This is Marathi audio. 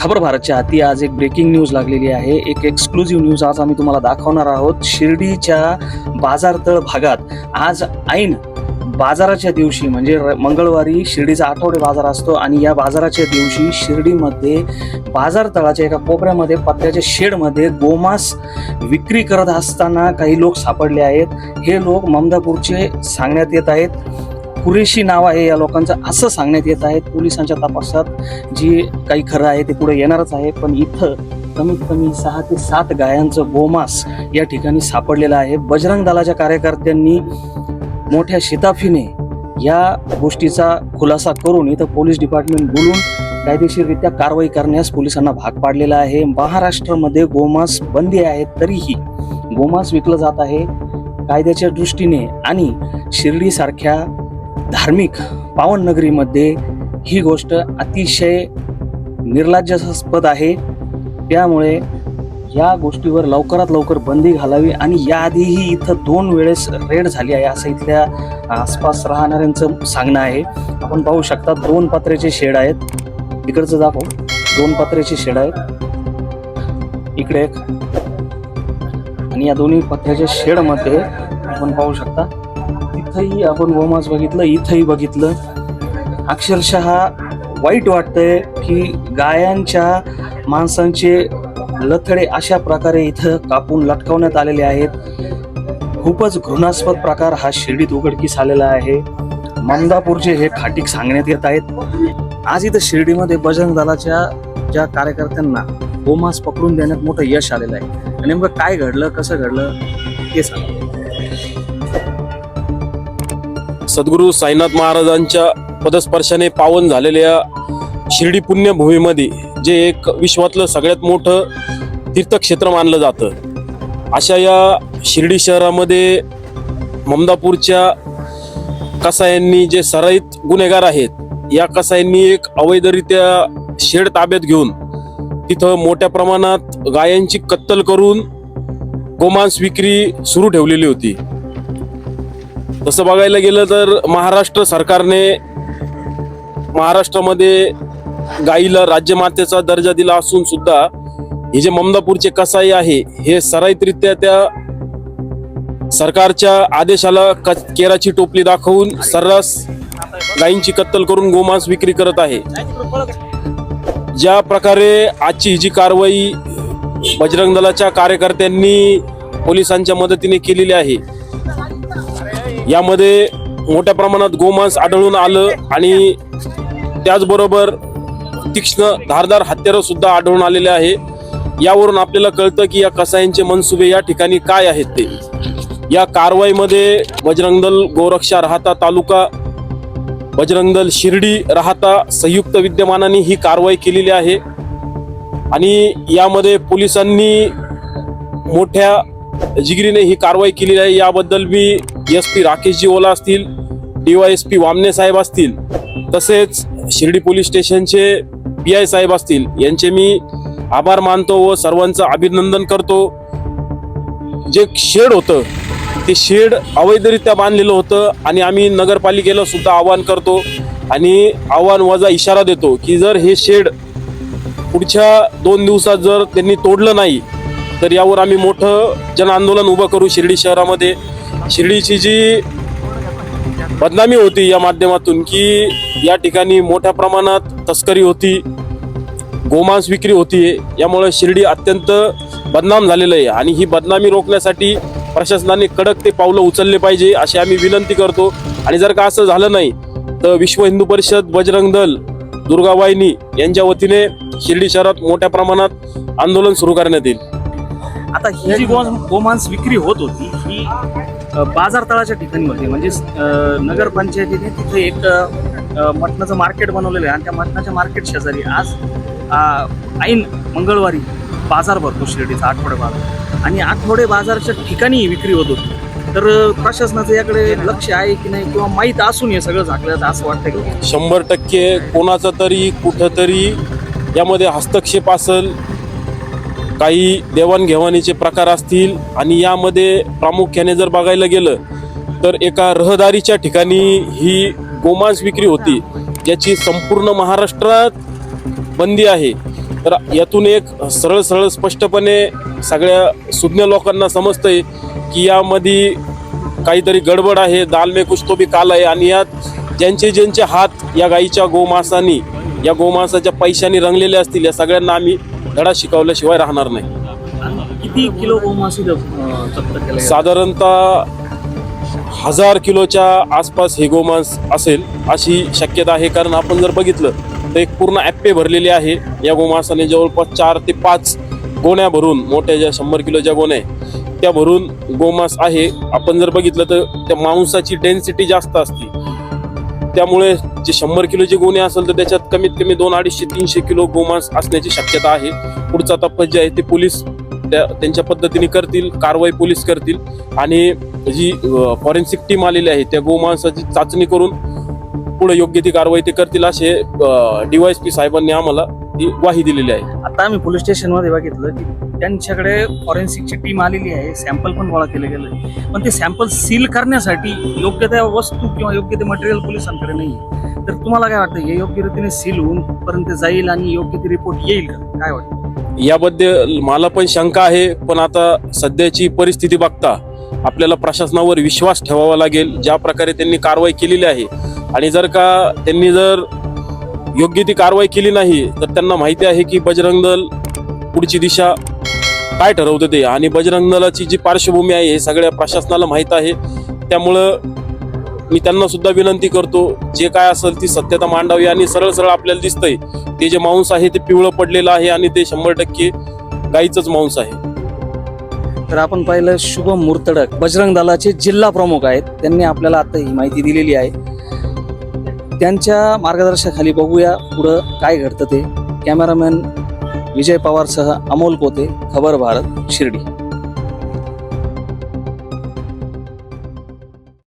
खबर भारतच्या हाती आज एक ब्रेकिंग न्यूज लागलेली आहे. एक एक्सक्लुझिव्ह न्यूज आज आम्ही तुम्हाला दाखवणार आहोत. शिर्डीच्या बाजारतळ भागात आज ऐन बाजाराच्या दिवशी म्हणजे र- मंगळवारी शिर्डीचा आठवडे बाजार असतो आणि या बाजाराच्या दिवशी शिर्डीमध्ये बाजार तळाच्या एका कोपऱ्यामध्ये पत्त्याच्या शेडमध्ये गोमास विक्री करत असताना काही लोक सापडले आहेत. हे लोक ममदापूरचे सांगण्यात येत आहेत. पुरेशी नाव आहे या लोकांचं असं सांगण्यात येत आहे. पोलिसांच्या तपासात जी काही खरं आहे ते पुढे येणारच आहे. पण इथं कमीत कमी सहा ते सात गायांचं गोमास या ठिकाणी सापडलेलं आहे. बजरंग दलाच्या कार्यकर्त्यांनी मोठ्या शिताफीने या गोष्टीचा खुलासा करून इथं पोलीस डिपार्टमेंट बोलून कायदेशीररित्या कारवाई करण्यास पोलिसांना भाग पाडलेला आहे. महाराष्ट्रामध्ये गोमांस बंदी आहे तरीही गोमांस विकलं जात आहे. कायद्याच्या दृष्टीने आणि शिर्डीसारख्या धार्मिक पावन नगरीमध्ये ही गोष्ट अतिशय निर्लज्जास्पद आहे. त्यामुळे या गोष्टीवर लवकरात लवकर बंदी घालावी आणि याआधीही इथं दोन वेळेस रेड झाली आहे असं इथल्या आसपास राहणाऱ्यांचं सांगणं आहे. आपण पाहू शकता दोन पत्र्याचे शेड आहेत. इकडचं दाखव. दोन पत्र्याचे शेड आहेत. इकडे एक. आणि या दोन्ही पत्र्याच्या शेडमध्ये आपण पाहू शकता इथंही आपण गोमास बघितलं इथंही बघितलं. अक्षरशः वाईट वाटतंय की गायांच्या माणसांचे लथडे अशा प्रकारे इथं कापून लटकवण्यात आलेले आहेत. खूपच घृणास्पद प्रकार हा शिर्डीत उघडकीस आलेला आहे. मंदापूरचे हे खाटीक सांगण्यात येत आहेत. आज इथं शिर्डीमध्ये बजरंग दलाच्या ज्या कार्यकर्त्यांना गोमास पकडून देण्यात मोठं यश आलेलं आहे. नेमकं काय घडलं कसं घडलं ते सांगा. सद्गुरू साईनाथ महाराजांच्या पदस्पर्शाने पावन झालेल्या शिर्डी पुण्यभूमीमध्ये जे एक विश्वातलं सगळ्यात मोठं तीर्थक्षेत्र मानलं जातं. अशा या शिर्डी शहरामध्ये ममदापूरच्या कसायांनी जे सराईत गुन्हेगार आहेत या कसायांनी एक अवैधरित्या शेड ताब्यात घेऊन तिथं मोठ्या प्रमाणात गायांची कत्तल करून गोमांस विक्री सुरू ठेवलेली होती. तसं बघायला गेलं तर महाराष्ट्र सरकारने महाराष्ट्रामध्ये गाईला राज्यमातेचा दर्जा दिला असून सुद्धा हे जे ममदापूरचे कसाई आहे हे सराईतरित्या त्या सरकारच्या आदेशाला केराची टोपली दाखवून सर्रास गायींची कत्तल करून गोमांस विक्री करत आहे. ज्या प्रकारे आजची ही जी कारवाई बजरंग दलाच्या कार्यकर्त्यांनी पोलिसांच्या मदतीने केलेली आहे यामध्ये मोठ्या प्रमाणात गोमांस आढळून आलं आणि त्याचबरोबर तीक्ष्ण धारदार हत्यारं सुद्धा आढळून आलेले आहे. यावरून आपल्याला कळतं की या कसायांचे मनसुबे या ठिकाणी काय आहेत ते. या कारवाईमध्ये बजरंग दल गोरक्षा राहता तालुका बजरंग दल शिर्डी राहता संयुक्त विद्यमानाने ही कारवाई केलेली आहे. आणि यामध्ये पोलिसांनी मोठ्या जिगिरीने ही कारवाई केलेली आहे. याबद्दल मी एस पी राकेशजी ओला असतील D Y S P Wamane साहेब असतील तसेच शिर्डी पोलीस स्टेशनचे पी आय साहेब असतील यांचे मी आभार मानतो व सर्वांचं अभिनंदन करतो. जे शेड होतं ते शेड अवैधरित्या बांधलेलं होतं आणि आम्ही नगरपालिकेला सुद्धा आवाहन करतो आणि आव्हान वजा इशारा देतो की जर हे शेड पुढच्या दोन दिवसात जर त्यांनी तोडलं नाही तर यावर आम्ही मोठं जन आंदोलन उभं करू शिर्डी शहरामध्ये. शिर्डीची जी बदनामी होती या माध्यमातून की या ठिकाणी मोठ्या प्रमाणात तस्करी होती गोमांस विक्री होती यामुळे शिर्डी अत्यंत बदनाम झालेलं आहे. आणि ही बदनामी रोखण्यासाठी प्रशासनाने कडक ते पावलं उचलले पाहिजे अशी आम्ही विनंती करतो. आणि जर का असं झालं नाही तर विश्व हिंदू परिषद बजरंग दल दुर्गावाहिनी यांच्या वतीने शिर्डी शहरात मोठ्या प्रमाणात आंदोलन सुरू करण्यात येईल. आता ही जी गो गोमांस विक्री होत होती ही बाजार तळाच्या ठिकाणी होती म्हणजे नगरपंचायतीने तिथे एक मटणाचं मार्केट बनवलेलं आहे. आणि त्या मटणाच्या मार्केट शेजारी आज ऐन मंगळवारी बाजार भरतो शिर्डीचा आठवडे बाजार. आणि आठवडे बाजारच्या ठिकाणी विक्री होत होती. तर प्रशासनाचं याकडे लक्ष आहे की नाही किंवा माहीत असून हे सगळं झाकलं असं वाटतं की? शंभर टक्के कोणाचा तरी कुठंतरी यामध्ये हस्तक्षेप असेल काही देवाणघेवाणीचे प्रकार असतील आणि यामध्ये प्रामुख्याने जर बघायला गेलं तर एका रहदारीच्या ठिकाणी ही गोमांस विक्री होती ज्याची संपूर्ण महाराष्ट्रात बंदी आहे. तर यातून एक सरळ सरळ स्पष्टपणे सगळ्या सुज्ञ लोकांना समजतंय की यामध्ये काहीतरी गडबड आहे दाल में कुछ तो भी काल आहे आणि यात ज्यांचे ज्यांचे हात या गाईच्या गोमांसानी या गोमांसाच्या पैशांनी रंगलेले असतील या सगळ्यांना आम्ही धडा शिकवल्याशिवाय राहणार नाही. किती किलो गोमांस जप्त केलं? साधारणतः हजार किलोच्या आसपास हे गोमांस असेल अशी शक्यता आहे. कारण आपण जर बघितलं तर एक पूर्ण ॲप्पे भरलेली आहे. या गोमांसाने जवळपास चार ते पाच गोण्या भरून मोठ्या ज्या शंभर किलोच्या गोण्या त्या भरून गोमांस आहे. आपण जर बघितलं तर त्या मांसाची डेन्सिटी जास्त असते. त्यामुळे जे शंभर किलोची गोणी असेल तर त्याच्यात कमीत कमी दोन अडीचशे तीनशे किलो गोमांस असण्याची शक्यता आहे. पुढचा तपास जे आहे ते पोलीस त्या त्यांच्या पद्धतीने करतील कारवाई पोलीस करतील. आणि जी फॉरेन्सिक टीम आलेली आहे त्या गोमांसाची चाचणी करून पुढे योग्य ती कारवाई ते करतील असे डीवायसपी साहेबांनी आम्हाला ग्वाही दिलेली आहे. आता आम्ही पोलीस स्टेशनमध्ये बघितलं की त्यांच्याकडे फॉरेन्सिकची टीम आलेली आहे. सॅम्पल पण गोळा केलं गेलं पण ते सॅम्पल सील करण्यासाठी योग्य त्या वस्तू किंवा योग्य ते मटेरियल पोलिसांकडे नाही तर तुम्हाला काय वाटतं हे योग्य रीतीने सील होऊन पर्यंत जाईल आणि योग्य ते रिपोर्ट येईल का? काय वाटतं? याबद्दल मला पण शंका आहे पण आता सध्याची परिस्थिती बघता आपल्याला प्रशासनावर विश्वास ठेवावा लागेल. ज्या प्रकारे त्यांनी कारवाई केलेली आहे. आणि जर का त्यांनी जर योग्य ती कारवाई केली नाही तर त्यांना माहिती आहे की बजरंग दल पुढची दिशा काय ठरवतं ते. आणि बजरंग दलाची जी पार्श्वभूमी आहे हे सगळ्या प्रशासनाला माहीत आहे. त्यामुळं मी त्यांना सुद्धा विनंती करतो जे काय असेल ती सत्यता मांडावी आणि सरळ सरळ आपल्याला दिसतंय. ते जे मांस आहे ते पिवळं पडलेलं आहे आणि ते शंभर टक्के गाईचंच मांस आहे. तर आपण पाहिलं शुभम मुर्तडक बजरंग दलाचे जिल्हा प्रमुख आहेत. त्यांनी आपल्याला आता ही माहिती दिलेली आहे. त्यांच्या मार्गदर्शनाखाली बघूया पुढं काय घडतं ते. कॅमेरामॅन विजय पवारसह अमोल पोते खबर भारत शिर्डी.